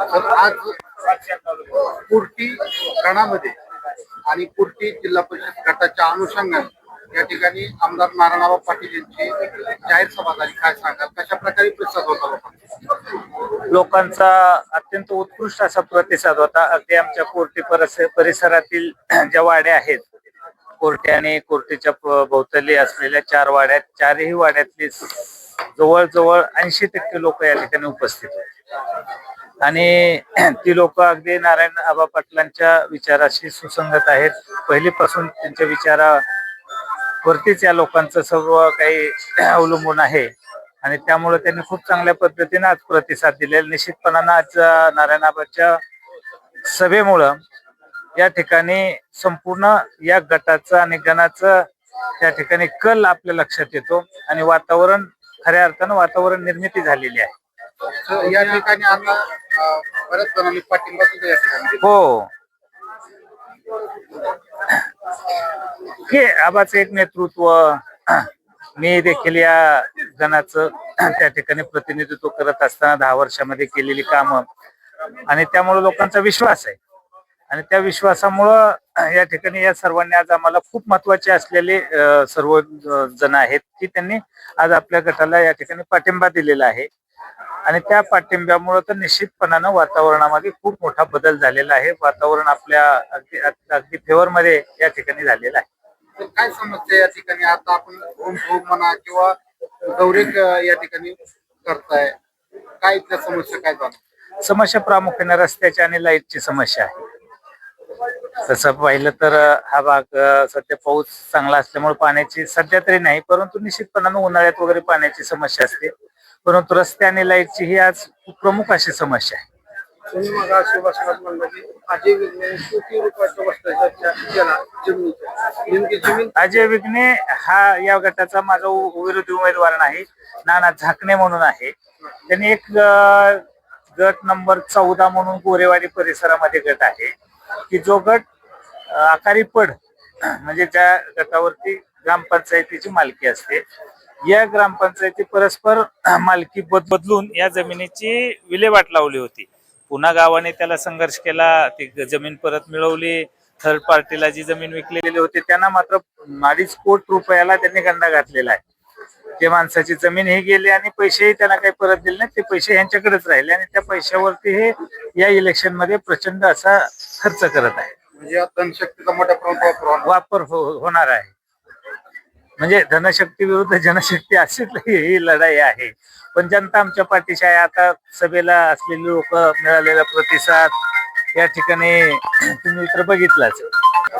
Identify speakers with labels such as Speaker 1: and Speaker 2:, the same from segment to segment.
Speaker 1: तर आज कुर्टी गणामध्ये आणि कुर्टी जिल्हा परिषद गटाच्या अनुषंगाने या ठिकाणी आमदार नारायणराव पाटील यांची जाहीर सभा झाली काय सांगाल? कशा प्रकारे प्रतिसाद होता लोकांचा?
Speaker 2: लोकांचा अत्यंत उत्कृष्ट असा प्रतिसाद होता. अगदी आमच्या कोर्टी परिस- परिसरातील ज्या वाड्या आहेत कोर्टी आणि कोर्टीच्या भोवतली असलेल्या चार वाड्यात चारही वाड्यातली जवळजवळ ऐंशी टक्के लोक या ठिकाणी उपस्थित होते. आणि ती लोक अगदी नारायण आबा पाटलांच्या विचाराशी सुसंगत आहेत. पहिलीपासून त्यांच्या विचारावरतीच या लोकांचं सर्व काही अवलंबून आहे. आणि त्यामुळे त्यांनी खूप चांगल्या पद्धतीने आज प्रतिसाद दिलेला निश्चितपणानं आज नारायणाबाच्या सभेमुळं या ठिकाणी संपूर्ण या गटाचं आणि गणाचं त्या ठिकाणी कल आपल्या लक्षात येतो. आणि वातावरण खऱ्या अर्थानं वातावरण निर्मिती झालेली आहे.
Speaker 1: या ठिकाणी आता बऱ्याच जणांनी पाठिंबा सुद्धा या ठिकाणी दिला.
Speaker 2: हो. हे आबाचं एक नेतृत्व मी देखील या जणाचं त्या ठिकाणी प्रतिनिधित्व करत असताना दहा वर्षामध्ये केलेली कामं. आणि त्यामुळे लोकांचा विश्वास आहे. आणि त्या विश्वासामुळं या ठिकाणी या सर्वांनी आज आम्हाला खूप महत्त्वाचे असलेले सर्व जण आहेत की त्यांनी आज आपल्या गटाला या ठिकाणी पाठिंबा दिलेला आहे. आणि त्या पाठिंब्यामुळे तर निश्चितपणानं वातावरणामध्ये खूप मोठा बदल झालेला आहे. वातावरण आपल्या अगदी अगदी फेवर मध्ये या ठिकाणी झालेलं आहे.
Speaker 1: तर काय समस्या या ठिकाणी? आता आपण होम होम म्हणा किंवा गौरेक अं, या ठिकाणी करताय. काय इथल्या समस्या काय जाणार
Speaker 2: समस्या प्रामुख्याने रस्त्याची आणि लाईटची समस्या आहे. तसं पाहिलं तर अं, हा भाग अं, सध्या पाऊस चांगला असल्यामुळे पाण्याची सध्या तरी नाही परंतु निश्चितपणानं उन्हाळ्यात वगैरे पाण्याची समस्या असते. परंतु रस्ते आणि लाईटची ही आज प्रमुख अशी समस्या आहे.
Speaker 1: तुम्ही मग अशी भाषणात म्हणलं की अजय विज्ञान कोटी रुपयाचा भ्रष्टाचार केला जमिनीचा? नेमकी जमीन
Speaker 2: अजय विघ्ने हा या गटाचा माझा उ- विरोधी उमेदवार नाही नाना झाकणे म्हणून आहे. त्यांनी एक अं, गट नंबर चौदा म्हणून गोरेवाडी परिसरामध्ये गट आहे की जो गट अं, आकारी पड म्हणजे ज्या गटावरती ग्रामपंचायतीची मालकी असते या ग्रामपंचायती परस्पर मालकी बद- बदलून या जमिनीची विल्हेवाट लावली होती. पुन्हा गावाने त्याला संघर्ष केला ती जमीन परत मिळवली थर्ड पार्टीला जी जमीन विकलेली होती त्यांना मात्र अडीच कोटी रुपयाला त्यांनी गंडा घातलेला आहे. ते माणसाची जमीन हे गेली आणि पैसेही त्यांना काही परत दिले नाही ते पैसे यांच्याकडेच राहिले आणि त्या पैशावरती हे या इलेक्शनमध्ये प्रचंड असा खर्च करत आहे.
Speaker 1: म्हणजे मोठ्या प्रमाणात. वापर
Speaker 2: हो- होणार आहे. म्हणजे धनशक्ती विरुद्ध जनशक्ती अशीच ही लढाई आहे. पण जनता आमच्या पाठीशी आहे. आता सभेला असलेली लोक मिळालेला प्रतिसाद या ठिकाणी तुम्ही तर बघितलाच.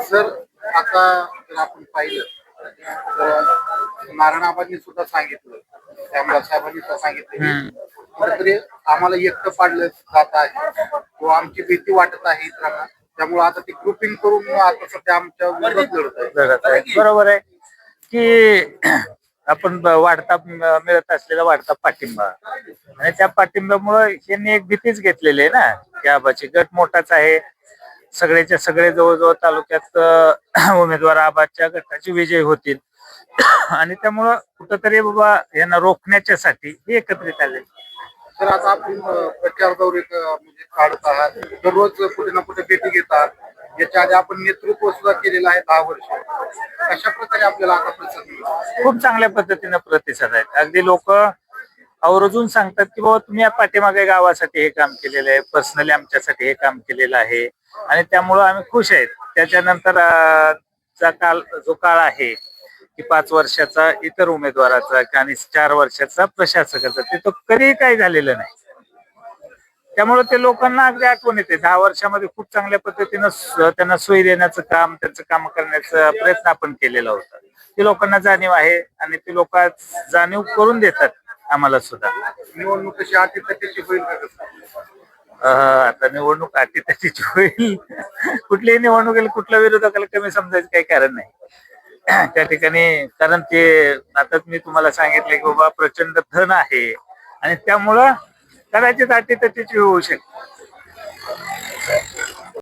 Speaker 1: सर आता जर आपण पाहिलं तर नारायणाबांनी सुद्धा सांगितलं त्यामुळे साहेबांनी सुद्धा सांगितलं. कुठेतरी आम्हाला एकटं पाडलं जात आहे. किंवा आमची भीती वाटत आहे इतरांना. त्यामुळे आता ती ग्रुपिंग करून आता सध्या आमच्या विरोधात लढत आहे.
Speaker 2: बरोबर आहे. की आपण वाढता मिळत असलेला वाढता पाठिंबा. आणि त्या पाठिंब्यामुळे यांनी एक भीतीच घेतलेली आहे ना की आबाची. गट मोठाच आहे. सगळ्याच्या सगळे जवळजवळ तालुक्यात उमेदवार आबाच्या गटाचे विजय होतील. आणि त्यामुळं कुठंतरी बाबा यांना रोखण्याच्यासाठी हे एकत्रित आले.
Speaker 1: तर आता आपण प्रचार दौरे म्हणजे काढत आहात. दररोज कुठे ना कुठे भेटी घेतात. याच्या आधी आपण नेतृत्व सुद्धा केलेलं आहे दहा वर्ष. अशा प्रकारे आपल्याला आता प्रतिसाद मिळतो?
Speaker 2: खूप चांगल्या पद्धतीने प्रतिसाद आहेत. अगदी लोक आवर्जून सांगतात की बाबा तुम्ही या पाठीमागे गावासाठी हे काम केलेलं आहे. पर्सनली आमच्यासाठी हे काम केलेलं आहे. आणि त्यामुळं आम्ही खुश आहेत. त्याच्यानंतर चा काल जो काळ आहे की पाच वर्षाचा इतर उमेदवाराचा आणि चार वर्षाचा प्रशासकाचा ते तो कधीही काही झालेलं नाही. त्यामुळे ते लोकांना अगदी आठवण येते. दहा वर्षामध्ये खूप चांगल्या पद्धतीनं त्यांना सोयी देण्याचं काम त्यांचं काम करण्याचा प्रयत्न आपण केलेला होता. ते लोकांना जाणीव आहे आणि ते लोक जाणीव करून देतात आम्हाला सुद्धा.
Speaker 1: निवडणूक कशी अटीतटीची होईल
Speaker 2: आता निवडणूक अटीतटीची होईल. कुठलीही निवडणुकीला कुठल्या विरोधकाला कमी समजायचं काही कारण नाही. त्या ठिकाणी कारण ते आता मी तुम्हाला सांगितलं की बाबा प्रचंड धन आहे. आणि त्यामुळं कदाचित अटीतटीची होऊ शकते